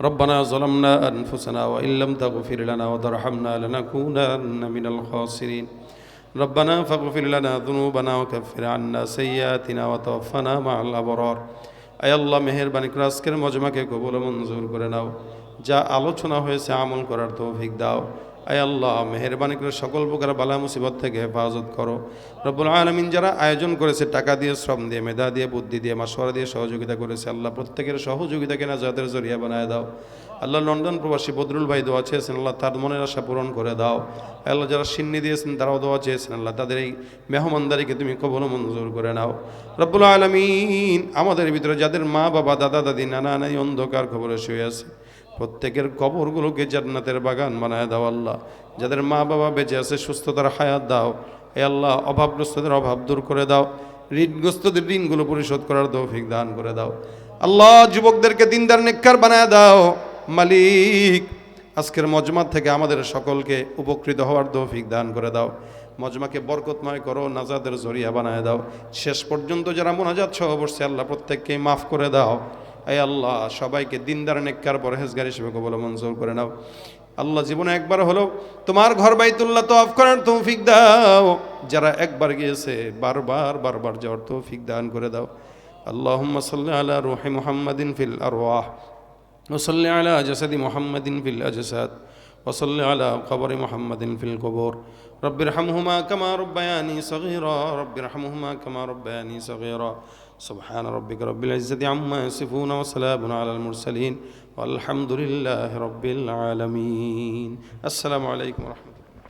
ربنا ظلمنا أنفسنا وإن لم تغفر لنا وترحمنا لنكونن من الخاسرين ربنا فاغفر لنا ذنوبنا وكفر عنا سيئاتنا وتوفنا مع الأبرار আয় আল্লাহ মেহেরবানি করে আজকের মজমাকে কবুল ও মঞ্জুর করে নাও যা আলোচনা হয়েছে আমল করার তৌফিক দাও আয় আল্লাহ, মেহেরবানি করে সকল প্রকার বালা মুসিবত থেকে হেফাজত করো। রব্বুল আলমিন যারা আয়োজন করেছে, টাকা দিয়ে, শ্রম দিয়ে, মেধা দিয়ে, বুদ্ধি দিয়ে মাসোয়ারা দিয়ে সহযোগিতা করেছে, আল্লাহ প্রত্যেকের সহযোগিতাকে নাজাতের জরিয়া বানায় দাও। আল্লাহ লন্ডন প্রবাসী বদরুল ভাই দোয়া চেয়েছেন, আল্লাহ তার মনের আশা পূরণ করে দাও। আল্লাহ যারা সিন্নি দিয়েছেন, তারাও দোয়া চেয়েছেন, আল্লাহ তাদের এই মেহমানদারিকে তুমি কবল মঞ্জুর করে নাও। রব্বুল আলমিন, আমাদের ভিতরে যাদের মা বাবা দাদা দাদি নানা নাই অন্ধকার খবরে শুয়ে আছে প্রত্যেকের কবরগুলোকে জান্নাতের বাগান বানায় দাও আল্লাহ। যাদের মা বাবা বেঁচে আছে, সুস্থতার হায়াত দাও। এ আল্লাহ, অভাবগ্রস্তদের অভাব দূর করে দাও। ঋণগ্রস্তদের ঋণগুলো পরিশোধ করার তৌফিক দান করে দাও। আল্লাহ, যুবকদেরকে দিনদার নেককার বানায় দাও। মালিক, আজকের মজমা থেকে আমাদের সকলকে উপকৃত হওয়ার তৌফিক দান করে দাও। মজমাকে বরকতময় করো নাজাদের জরিয়া বানায় দাও। শেষ পর্যন্ত যারা মোনাজাত সহ বসছে, আল্লাহ প্রত্যেককে মাফ করে দাও। এই আল্লাহ সবাইকে দিনদার নেককার পরহেজগার হিসেবে কবল মঞ্জুর করে নাও আল্লাহ জীবনে একবার হলো তোমার ঘর বাইতুল্লাহ তো অফ করার তৌফিক দাও যারা একবার গিয়েছে বারবার বারবার যাওয়ার তৌফিক দান করে দাও আল্লাহুম্মা সাল্লি আলা রুহি মুহাম্মাদিন ফিল আরওয়াহ وصل على جسد محمد في الأجساد وصل على قبر محمد في القبور. رب ارحمهما كما ربياني صغيرا. رب ارحمهما كما ربياني صغيرا. سبحان ربك رب العزة عما يصفون وسلام على المرسلين. والحمد لله رب العالمين. السلام عليكم ورحمة الله.